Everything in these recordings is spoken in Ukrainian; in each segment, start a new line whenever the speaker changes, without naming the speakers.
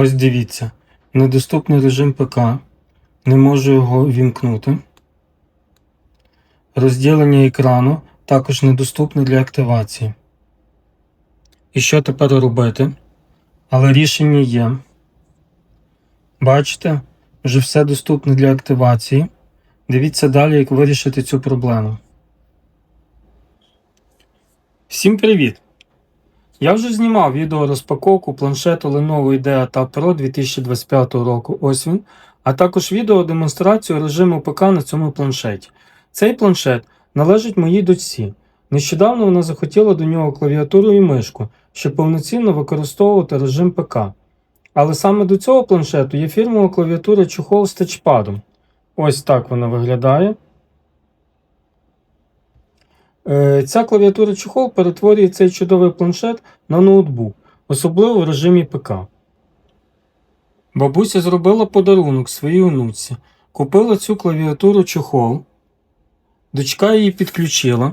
Ось дивіться. Недоступний режим ПК. Не можу його вімкнути. Розділення екрану також недоступне для активації. І що тепер робити? Але рішення є. Бачите, вже все доступне для активації. Дивіться далі, як вирішити цю проблему. Всім привіт! Я вже знімав відео розпаковку планшету Lenovo IDEA Tab Pro 2025 року. Ось він, а також відео демонстрацію режиму ПК на цьому планшеті. Цей планшет належить моїй дочці. Нещодавно вона захотіла до нього клавіатуру і мишку, щоб повноцінно використовувати режим ПК. Але саме до цього планшету є фірмова клавіатура чохол з тачпадом. Ось так вона виглядає. Е, Ця клавіатура чохол перетворює цей чудовий планшет на ноутбук, особливо в режимі ПК. Бабуся зробила подарунок своїй онуці, купила цю клавіатуру чохол, дочка її підключила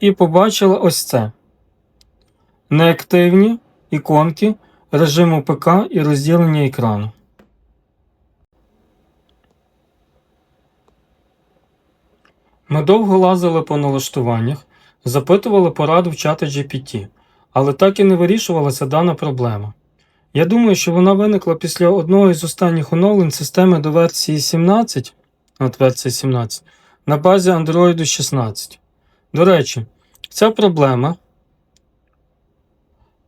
і побачила ось це. Неактивні іконки режиму ПК і розділення екрану. Ми довго лазили по налаштуваннях, запитували пораду в чата GPT, але так і не вирішувалася дана проблема. Я думаю, що вона виникла після одного із останніх оновлень системи до версії 17, от версія 17, на базі Android 16. До речі, ця проблема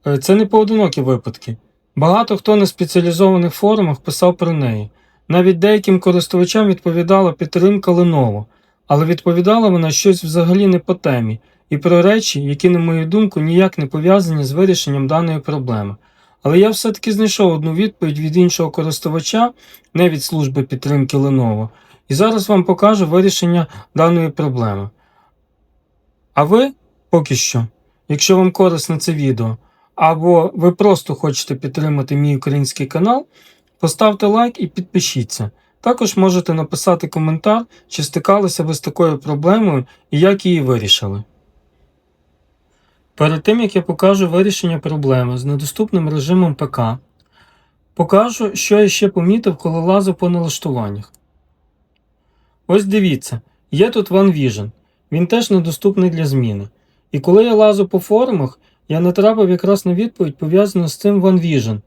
е, це не поодинокі випадки. Багато хто на спеціалізованих форумах писав про неї. Навіть деяким користувачам відповідала підтримка Lenovo, але відповідала вона щось взагалі не по темі і про речі, які, на мою думку, ніяк не пов'язані з вирішенням даної проблеми. Але я все-таки знайшов одну відповідь від іншого користувача, не від служби підтримки Lenovo, і зараз вам покажу вирішення даної проблеми. А ви поки що, якщо вам корисне це відео, або ви просто хочете підтримати мій український канал, поставте лайк і підпишіться. Також можете написати коментар, чи стикалися ви з такою проблемою і як її вирішили. Перед тим як я покажу вирішення проблеми з недоступним режимом ПК, покажу, що я ще помітив, коли лазив по налаштуваннях. Ось дивіться, є тут OneVision, він теж недоступний для зміни. І коли я лазу по форумах, я натрапив якраз на відповідь пов'язану з цим OneVision,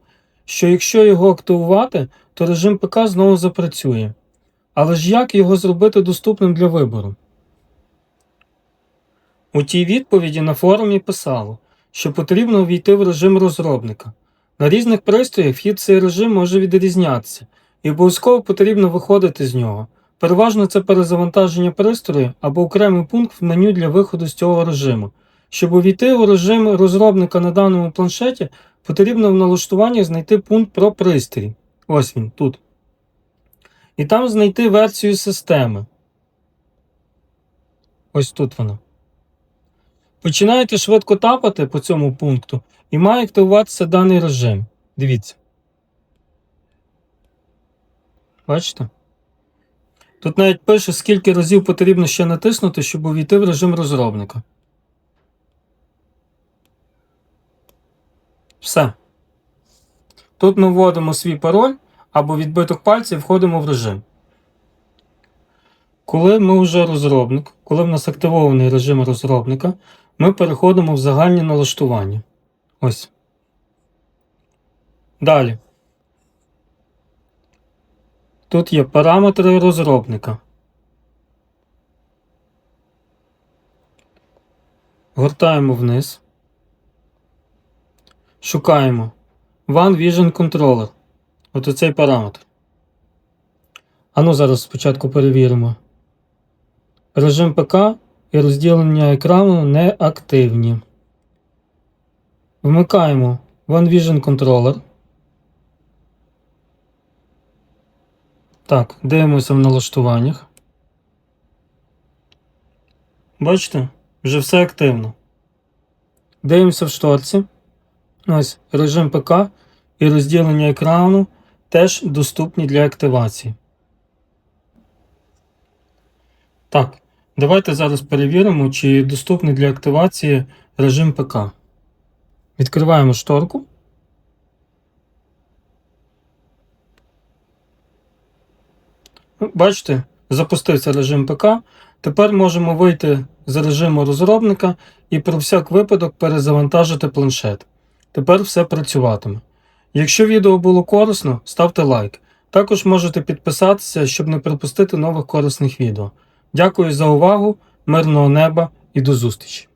що якщо його активувати, то режим ПК знову запрацює. Але ж як його зробити доступним для вибору? У тій відповіді на форумі писало, що потрібно ввійти в режим розробника. На різних пристроях вхід цей режим може відрізнятися, і обов'язково потрібно виходити з нього. Переважно це перезавантаження пристрою або окремий пункт в меню для виходу з цього режиму. Щоб увійти у режим розробника на даному планшеті, потрібно в налаштуванні знайти пункт про пристрій. Ось він тут. І там знайти версію системи. Ось тут вона. Починаєте швидко тапати по цьому пункту і має активуватися даний режим. Дивіться. Бачите? Тут навіть пише, скільки разів потрібно ще натиснути, щоб увійти в режим розробника. Все. Тут ми вводимо свій пароль або відбиток пальців і входимо в режим. Коли ми вже розробник, коли в нас активований режим розробника, ми переходимо в загальні налаштування. Ось. Далі. Тут є параметри розробника. Гортаємо вниз. Шукаємо One Vision Controller. От оцей параметр. Ану зараз спочатку перевіримо. Режим ПК і розділення екрану не активні. Вмикаємо One Vision Controller. Так, дивимося в налаштуваннях. Бачите? Вже все активно. Дивимося в шторці. Ось режим ПК і розділення екрану теж доступні для активації. Так, давайте зараз перевіримо, чи доступний для активації режим ПК. Відкриваємо шторку. Ну, Бачите, запустився режим ПК. Тепер можемо вийти з режиму розробника і про всяк випадок перезавантажити планшет. Тепер все працюватиме. Якщо відео було корисно, ставте лайк. Також можете підписатися, щоб не пропустити нових корисних відео. Дякую за увагу, мирного неба і до зустрічі!